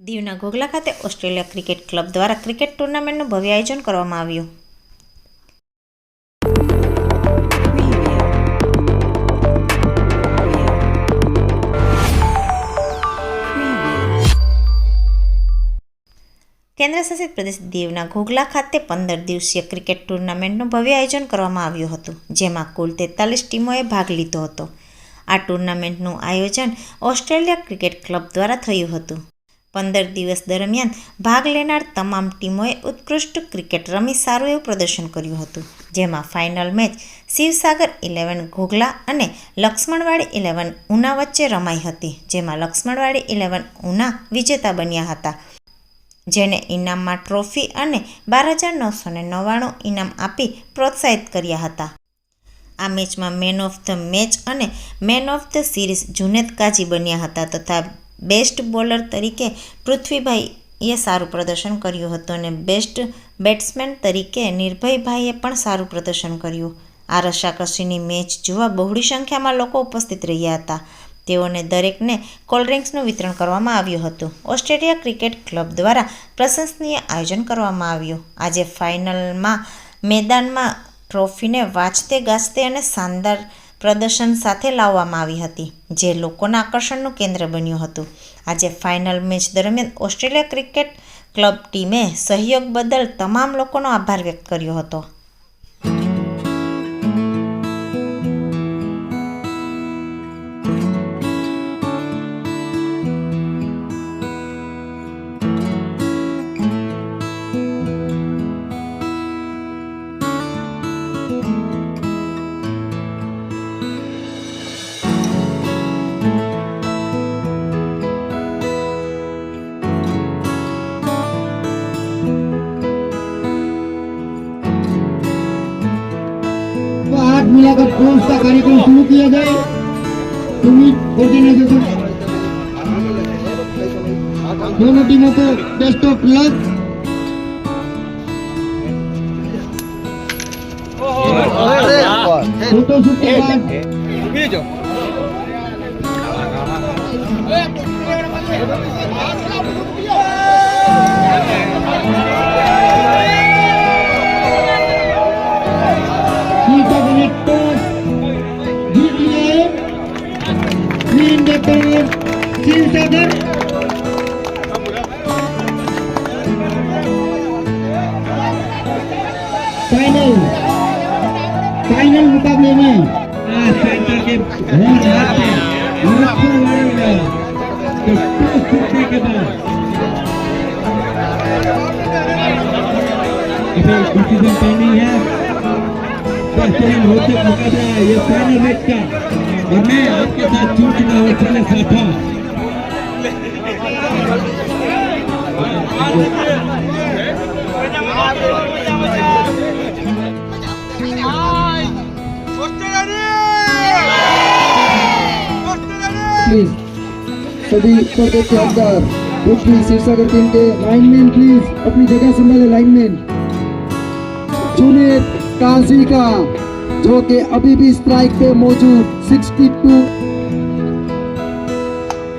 દીવના ઘોઘલા ખાતે Australia cricket club દ્વારા ક્રિકેટ ટુર્નામેન્ટનું ભવ્ય આયોજન કરવામાં આવ્યું. કેન્દ્રશાસિત પ્રદેશ દીવના ઘોઘલા ખાતે પંદર દિવસીય ક્રિકેટ ટુર્નામેન્ટનું ભવ્ય આયોજન કરવામાં આવ્યું હતું, જેમાં કુલ તેતાલીસ ટીમોએ ભાગ લીધો હતો. આ ટુર્નામેન્ટનું આયોજન ઓસ્ટ્રેલિયા ક્રિકેટ ક્લબ દ્વારા થયું હતું. પંદર દિવસ દરમિયાન ભાગ લેનાર તમામ ટીમોએ ઉત્કૃષ્ટ ક્રિકેટ રમી સારું એવું પ્રદર્શન કર્યું હતું. જેમાં final match Shivsagar eleven, Ghoghla અને લક્ષ્મણવાડી ઇલેવન, ઉના વચ્ચે રમાઈ હતી. જેમાં લક્ષ્મણવાડી ઇલેવન, ઉના વિજેતા બન્યા હતા. જેને ઇનામમાં ટ્રોફી અને બાર હજાર નવસો ને નવ્વાણું ઇનામ આપી પ્રોત્સાહિત કર્યા હતા. આ મેચમાં મેન ઓફ ધ મેચ અને man of the series Junaid Kazi બન્યા હતા તથા બેસ્ટ બોલર તરીકે પૃથ્વીભાઈએ સારું પ્રદર્શન કર્યું હતું અને બેસ્ટ બેટ્સમેન તરીકે નિર્ભયભાઈએ પણ સારું પ્રદર્શન કર્યું. આ રસાકસીની મેચ જોવા બહોળી સંખ્યામાં લોકો ઉપસ્થિત રહ્યા હતા. તેઓને દરેકને કોલ્ડ્રિંક્સનું વિતરણ કરવામાં આવ્યું હતું. ઓસ્ટ્રેલિયા ક્રિકેટ ક્લબ દ્વારા પ્રશંસનીય આયોજન કરવામાં આવ્યું. આજે ફાઇનલમાં મેદાનમાં ટ્રોફીને વાંચતે ગાજતે અને શાનદાર પ્રદર્શન સાથે લાવવામાં આવી હતી, જે લોકોના આકર્ષણનું કેન્દ્ર બન્યું હતું. આજે ફાઇનલ મેચ દરમિયાન ઓસ્ટ્રેલિયા ક્રિકેટ ક્લબ ટીમે સહયોગ બદલ તમામ લોકોનો આભાર વ્યક્ત કર્યો હતો. सुमित ऑर्गेनाइजेशन दोनों टीमों को best of luck photo shoot के बाद He फाइनल मुकाबले में डिसीज़न है होते मुकाबला है ये फाइनल मैच का और मैं आपके साथ जुड़ चुका हूँ चले Thank you. प्लीज़ सभी पर्दे के अंदर मुख्य शीर्षागर टीम के लाइनमैन प्लीज़ अपनी जगह संभाले लाइनमैन जुनेद काजी का, जो कि अभी भी स्ट्राइक पे मौजूद 62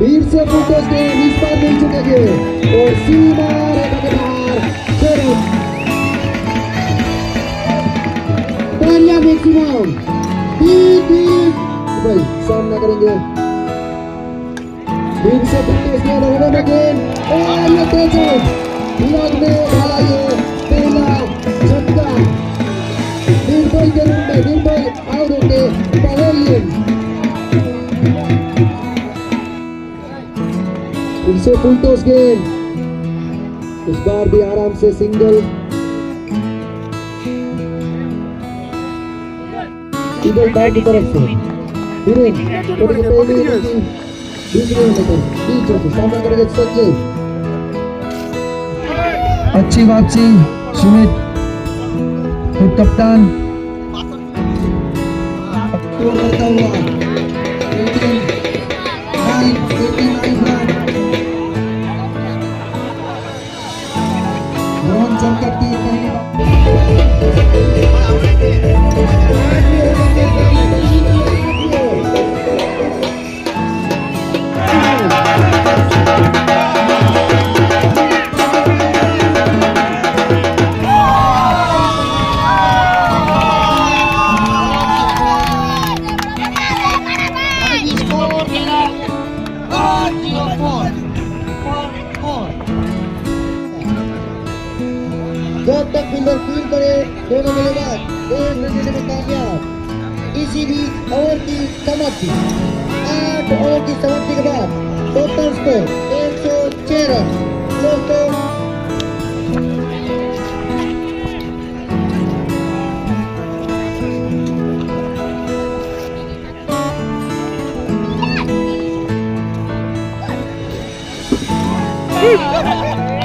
वीर से फोटोस के इस बार मिल चुके हैं और सीमा तालियाँ भाई, सामना करेंगे। वीर से फोटोस के ओवर अगेन और ये तेज लगने वाला ये पहला झटका। निर्भय के रूप में निर्भय आउट होंगे पवेलियन फिर से फुल टॉस गेम इस बार भी आराम से सिंगल इधर बैट की तरफ़ से। फिर थोड़ी पहली अच्छी वापसी सुमित खुद कप्तान कामयाब इसी बीच ओवर की समाप्ति आठ ओवर की समाप्ति के बाद टोटल स्कोर एक सौ छह रन दोस्तों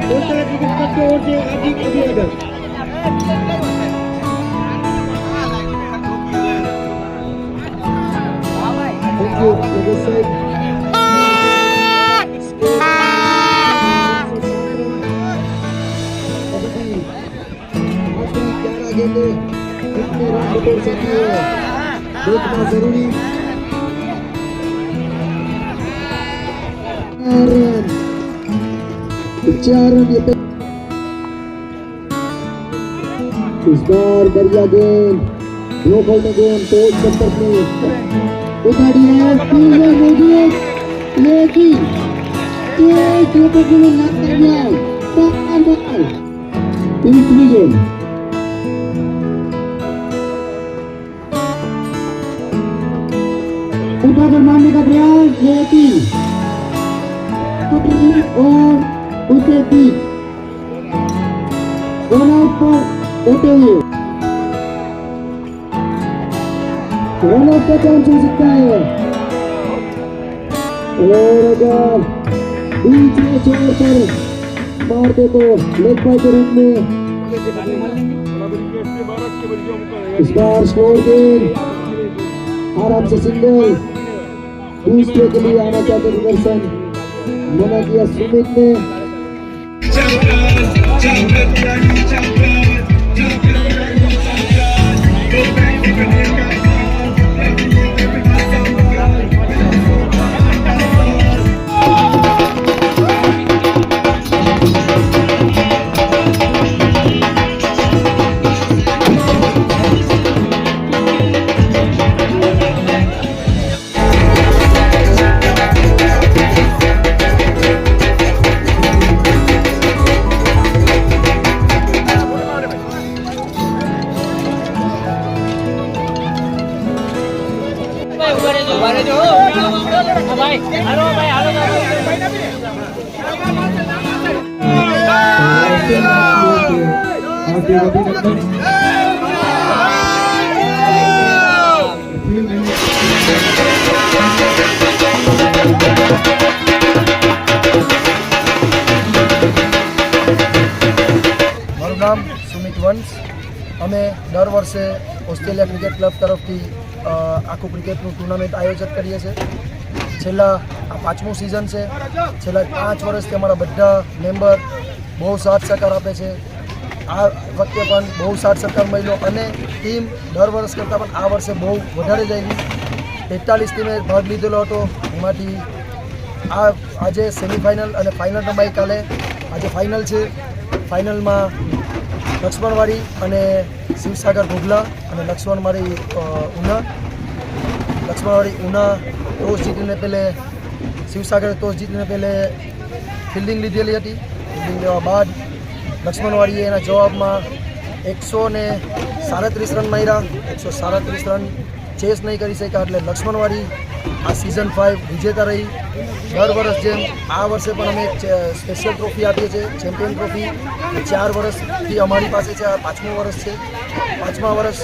दोस्तों क्रिकेट क्लब की ओर से हार्दिक अभिनंदन रन चार रन ये पे- इस बार बढ़िया गेंद दो बॉल में गेंद तो संपर्क में उठाड़ी है तीन रन हो गए लेकिन एक विकेट में ना कर दिया बार बार तीसरी गेंद उठाकर मारने का प्रयास लेकिन पकड़ी और उसे पीछ रन आउट पर होते हुए रन आउट का चांस हो सकता है और अगर बीच में छोड़ कर मार दे तो लेग बाय के रूप में इस बार स्कोर गेंद आराम से सिंगल दूसरे के लिए आना चाहते सुदर्शन मना किया सुमित ने મારું નામ સુમિત વંશ અમે દર વર્ષે ઓસ્ટ્રેલિયા ક્રિકેટ ક્લબ તરફથી આખું ક્રિકેટનું ટુર્નામેન્ટ આયોજન કરીએ છીએ. છેલ્લા આ પાંચમું સિઝન છે. છેલ્લા પાંચ વર્ષથી અમારા બધા મેમ્બર બહુ સાથ સહકાર આપે છે. આ વખતે પણ બહુ સાથ સહકાર મળ્યો અને ટીમ દર વર્ષ કરતાં પણ આ વર્ષે બહુ વધારે જઈ તેતાલીસ ટીમે ભાગ લીધેલો હતો. એમાંથી આ આજે સેમિફાઇનલ અને ફાઇનલ રમાઈ કાલે. આજે ફાઇનલ છે. ફાઇનલમાં લક્ષ્મણવાડી અને શિવસાગર ભોગલા અને લક્ષ્મણવાડી ઉના. લક્ષ્મણવાડી, ઉના, ટોસ જીતીને પહેલે શિવસાગરે ટોસ જીતીને પહેલે ફિલ્ડિંગ લીધેલી હતી. ફિલ્ડિંગ લેવા બાદ લક્ષ્મણવાડીએ એના જવાબમાં એકસો ને સાડત્રીસ રન માર્યા. એકસો સાડત્રીસ રન ચેસ નહીં કરી શક્યા એટલે લક્ષ્મણવાડી આ સિઝન ફાઇવ વિજેતા રહી. દર વર્ષ જેમ આ વર્ષે પણ અમે સ્પેશિયલ ટ્રોફી આપીએ છીએ ચેમ્પિયન ટ્રોફી ચાર વર્ષથી અમારી પાસે છે, આ પાંચમું વર્ષ છે. પાંચમા વર્ષ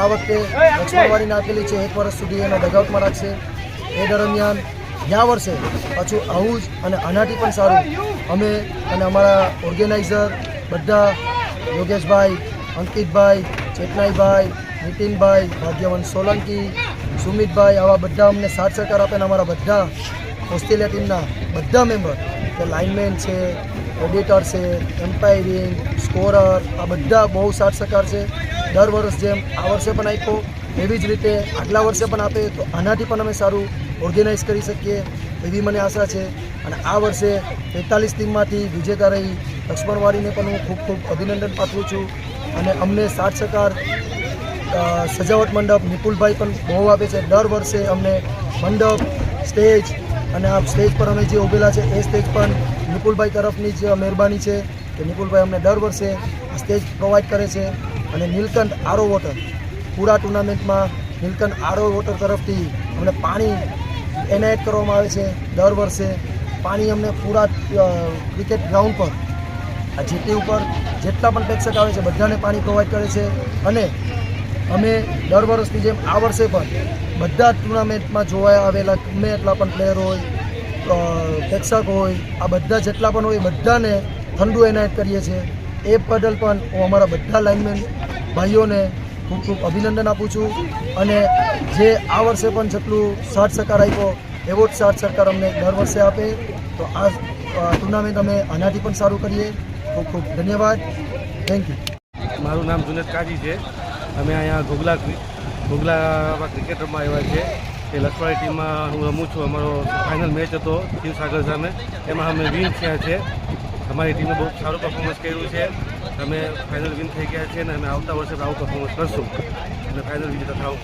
આ વખતે લક્ષ્મણવાડીને નાખેલી છે, એક વર્ષ સુધી એના ડગઆઉટમાં રાખશે. એ દરમિયાન ગયા વર્ષે પાછું આવું જ અને આનાથી પણ સારું. અમે અને અમારા ઓર્ગેનાઇઝર બધા યોગેશભાઈ, અંકિતભાઈ, ચેતનાઈભાઈ, નીતિનભાઈ, ભાગ્યવંત સોલંકી, સુમિતભાઈ આવા બધા અમને સાથ સહકાર આપે અને અમારા બધા ઓસ્ટ્રેલિયા ટીમના બધા મેમ્બર કે લાઇનમેન છે ઓડિટર છે એમ્પાયરિંગ સ્કોરર આ બધા બહુ સાથ સહકાર છે. દર વર્ષ જેમ આ વર્ષે પણ આપ્યો, એવી જ રીતે આગલા વર્ષે પણ આપે, તો આનાથી પણ અમે સારું ઓર્ગેનાઇઝ કરી શકીએ એવી મને આશા છે. અને આ વર્ષે તેતાલીસ ટીમમાંથી વિજેતા રહી લક્ષ્મણવાડીને પણ હું ખૂબ ખૂબ અભિનંદન પાઠવું છું. અને અમને સાથ સહકાર સજાવટ મંડપ નિપુલભાઈ પણ બહુ આપે છે. દર વર્ષે અમને મંડપ, સ્ટેજ અને આ સ્ટેજ પર અમે જે ઊભેલા છે, એ સ્ટેજ પણ નિપુલભાઈ તરફની જ મહેરબાની છે કે નિપુલભાઈ અમને દર વર્ષે સ્ટેજ પ્રોવાઈડ કરે છે. અને નીલકંઠ આરો વોટર. પૂરા ટુર્નામેન્ટમાં નીલકંઠ આરો વોટર તરફથી અમને પાણી એનાયત કરવામાં આવે છે દર વર્ષે. પાણી અમને પૂરા ક્રિકેટ ગ્રાઉન્ડ પર, આ જેટી ઉપર જેટલા પણ પ્રેક્ષક આવે છે બધાને પાણી પ્રોવાઈડ કરે છે. અને અમે દર વર્ષની જેમ આ વર્ષે પણ બધા ટુર્નામેન્ટમાં જોવા આવેલા, ગમે એટલા પણ પ્લેયર હોય પ્રેક્ષક હોય, આ બધા જેટલા પણ હોય બધાને ઠંડુ એનાયત કરીએ છીએ. એ બદલ પણ હું અમારા બધા લાઇનમેન ભાઈઓને ખૂબ ખૂબ અભિનંદન આપું છું અને જે આ વર્ષે પણ જેટલું સાથ સહકાર આપ્યો, એવો જ સાથ સહકાર અમને દર વર્ષે આપે. તો આ ટુર્નામેન્ટ અમે આનાથી પણ સારું કરીએ. ખૂબ ખૂબ ધન્યવાદ. થેન્ક યુ મારું નામ જુનેદ કાજી છે. અમે અહીંયા ઘોઘલા ઘોઘલામાં ક્રિકેટ રમવા આવ્યા છે એ લખવાડી ટીમમાં હું રમું છું. અમારો ફાઇનલ મેચ હતો શિવસાગર સામે. એમાં અમે વિન થયા છે. અમારી ટીમે બહુ સારું પરફોર્મન્સ કર્યું છે. અમે ફાઇનલ વિન થઈ ગયા છે અને અમે આવતા વર્ષે આવું પરફોર્મન્સ કરશું. અને ફાઇનલ વિજેતા થાવ.